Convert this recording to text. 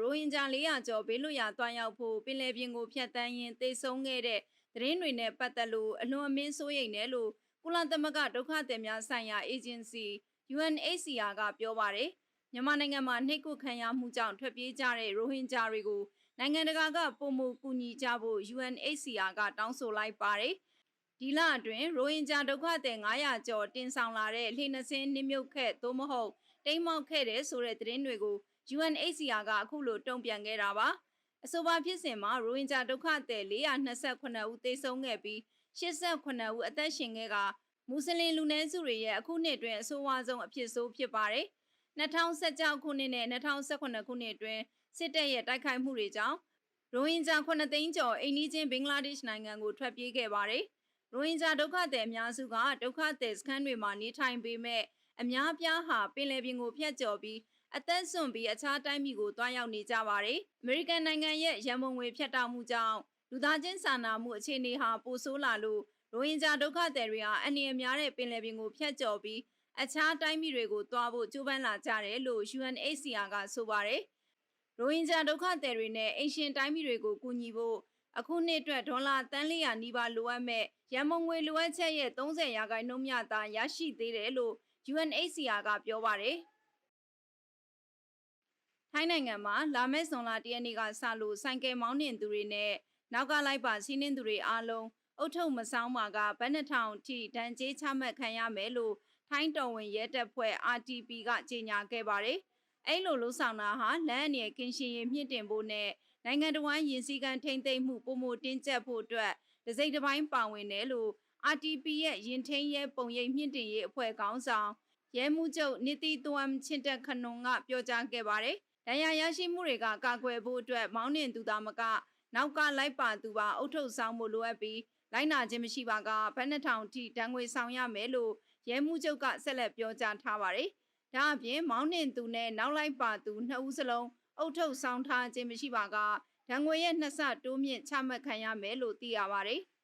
ရိုဟင်ဂျာ400ကျော်ဘေးလွတ်ရာတွားရောက်ဖို့ပင်လယ်ပြင်ကိုဖျက်ဆီးရင်းတေဆုံးခဲ့တဲ့သတင်းတွေနဲ့ပတ်သက်လို့အလွန်အမင်းစိုးရိမ်တယ်လို့ကုလသမဂ္ဂဒုက္ခသည်များဆိုင်ရာအေဂျင်စီ UNHCR ကပြောပါတယ်မြန်မာနိုင်ငံမှာနှိပ်ကွပ်ခံရမှုကြောင့်ထွက်ပြေးကြတဲ့ရိုဟင်ဂျာတွေကိုနိုင်ငံတကာကပုံမှုကူညီကြဖို့ UNHCR ကတောင်းဆိုလိုက်ပါတယ်ဒီလအတွင်းရိုဟင်ဂျာဒုက္ခသည်900ကျော်တင်ဆောင်လာတဲ့လှေနှစင်းနှိမ့်မြုပ်ခဲ့သို့မဟုတ်တိမ်မောက်ခဲ့တဲ့ဆိုတဲ့သတင်းတွေကို UNHCR ကအခုလိုတုံ့ပြန်ခဲ့တာပါအဆိုပါဖြစ်စဉ်မှာရိုဟင်ဂျာဒုက္ခသည်428ဦးသေဆုံးခဲ့ပြီး89ဦးအသက်ရှင်ခဲ့ကမွတ်စလင်လူနည်းစုတွေရဲ့အခုနှစ်အတွင်းအဆိုးအဝါဆုံးအဖြစ်ဆိုးဖြစ်ပါတယ်2016ခုနှစ်နဲ့2018ခုနှစ်အတွင်းစစ်တပ်ရဲ့တိုက်ခိုက်မှုတွေကြောင့်ရိုဟင်ဂျာ9သိန်းကျော်အိန္ဒိချင်းဘင်္ဂလားဒေ့ရှ်နိုင်ငံကိုထွက်ပြေးခဲ့ပါတယ်ရိုဟင်ဂျာဒုက္ခသည်အများစုကဒုက္ခသည်စခန်းတွေမှာနေထိုင်ပေမဲ့အများပြားဟာပင်လယ်ပြင်ကိုဖျက်ကျော်ပြီး အသက်ဆွန့်ပြီးအခြားတိုင်းပြည်ကိုတွားရောက်နေကြပါတယ်။အမေရိကန်နိုင်ငံရဲ့ရန်ပုံငွေဖြတ်တောက်မှုကြောင့်လူသားချင်းစာနာမှုအခြေအနေဟာပိုဆိုးလာလို့ရိုဟင်ဂျာဒုက္ခသည်တွေဟာအနေအများတဲ့ပင်လယ်ပြင်ကိုဖျက်ကျော်ပြီးအခြားတိုင်းပြည်တွေကိုတွားဖို့ကြိုးပမ်းလာကြတယ်လို့ UNHCR ကဆိုပါတယ်။ရိုဟင်ဂျာဒုက္ခသည်တွေနဲ့အင်ရှင်တိုင်းပြည်တွေကိုကူညီဖို့အခုနှစ်အတွက်ဒေါ်လာတန်400နီးပါးလိုအပ်မဲ့ရန်မုံငွေလိုအပ်ချက်ရဲ့30ရာခိုင်နှုန်းမြသာရရှိသေးတယ်လို့ UNHCR ကပြောပါတယ်။ ထိုင်းနိုင်ငံမှာလာမယ့်ဇွန်လ၁ရက်နေ့ကစလို့ဆိုင်ကယ်မောင်းနှင်သူတွေနဲ့နောက်ကလိုက်ပါစီးနှင်းသူတွေအားလုံးအုတ်ထုပ်မဆောင်ပါကဘတ်နှစ်ထောင်ထိဒဏ်ကြေးချမှတ်ခံရမယ်လို့ထိုင်းတော်ဝင်ရဲတပ်ဖွဲ့ RTP ကကြေညာခဲ့ပါတယ်။အဲ့လိုလှုံ့ဆော်တာဟာလမ်းအနေကင်းရှင်ရင်မြင့်တင်ဖို့နဲ့နိုင်ငံတော်ဝန်ရင်စည်းကမ်းထိန်းသိမ်းမှုပုံမတင်းကျပ်ဖို့အတွက်ဒစိမ့်တစ်ပိုင်းပါဝင်တယ်လို့ RTP ရဲ့ရင်ထိန်ရဲပုံရိပ်မြင့်တင်ရေးအဖွဲ့ခေါင်းဆောင်ရဲမှုချုပ်နီတီတွမ်ချင်းတက်ခနုံကပြောကြားခဲ့ပါတယ်။ ဒဏ်ရာရရှိမှုတွေကကာကွယ်ဖို့အတွက်မောင်းနှင်သူသားမကနောက်ကလိုက်ပါသူပါအုတ်ထုတ်ဆောင်မှုလိုအပ်ပြီးလိုက်နာခြင်းမရှိပါကဘတ်နှစ်ထောင်ထိတန်းငွေဆောင်ရမယ်လို့ရဲမှုချုပ်ကဆက်လက်ပြောကြားထားပါတယ်။ဒါအပြင်မောင်းနှင်သူနဲ့နောက်လိုက်ပါသူနှစ်ဦးစလုံးအုတ်ထုတ်ဆောင်ထားခြင်းမရှိပါကဒဏ်ငွေရဲ့နှစ်ဆတိုးမြင့်ချမှတ်ခံရမယ်လို့သိရပါတယ်။